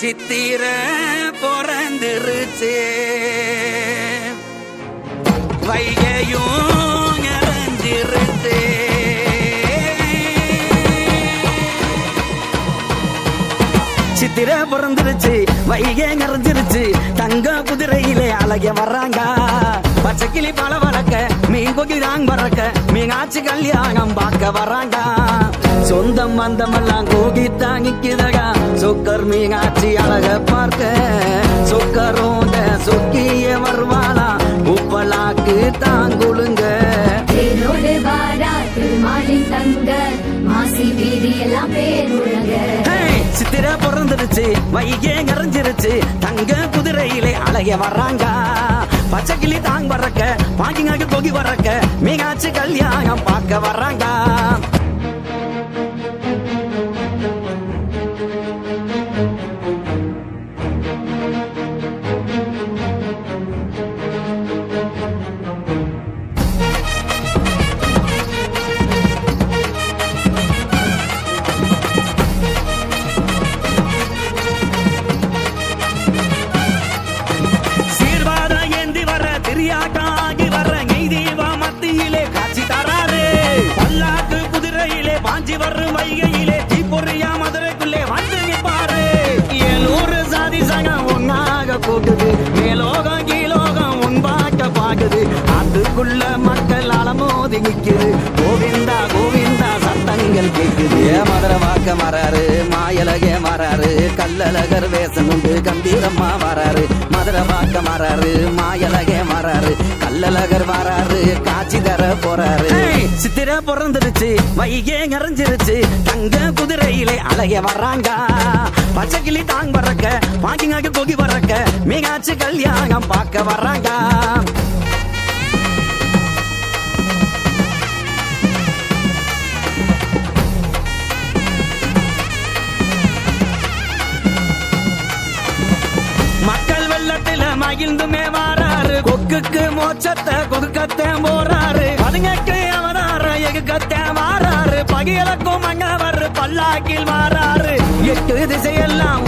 சித்திர பிறந்திருச்சு. வைகையும் நிறைஞ்சிருச்சு சித்திர பிறந்துருச்சு வைகை நிறைஞ்சிருச்சு தங்க குதிரையிலே அழகிய வர்றாங்க. பச்சைக்கிளி பல வளர்க்க மீன் கொகிதாங் பறக்க ஆச்சு கல்யாணம் பார்க்க வர்றாங்க. சொந்தம் மந்தமெல்லாம் கோகி தாங்கிக்குதகா சொக்கர் மீனாட்சி அழக பார்க்க சொக்கரோட சொக்கிய வருவாளா? உப்பலாக்கு தாங்குளுங்க. தங்க சித்திர பிறந்துருச்சு வைகே நிறைஞ்சிருச்சு தங்க குதிரையிலே அழக வர்றாங்க. பச்சை கிளி தாங் பறக்க பாக்கிங்காக்கு கொகி பறக்க மீனாட்சி கல்யாணம் பார்க்க வர்றாங்க. நிக்குது கோவிந்தா கோவிந்தா சத்தங்கள் கேக்குது. ஏ மதுரை வாக்க வராரு மாயலகே வராரு கல்லழகர் வேஷம் உண்டு கம்பீரம்மா வராரு. மதுரை வாக்க வராரு மாயலகே வராரு கல்லழகர் வராரு காட்சி தர போறாரு. சித்திர பிறந்துருச்சு வைகே நிறைஞ்சிருச்சு தங்க குதிரையிலே அழக வர்றாங்க. பச்சை கிளி தாங் பறக்க பாக்கிங்காக்கு கொகி பறக்க மீனாட்சி கல்யாணம் பார்க்க வர்றாங்க. மகிழ்ந்துமே வாராரு. கொக்குக்கு மோச்சத்தை கொக்குக்கத்தே போறாரு. பதுங்கக்கு அவதார எகுக்கத்தே வாராரு. பகியலக்கும் மங்கவர் பல்லாக்கில் வாராரு. எட்டு திசையெல்லாம்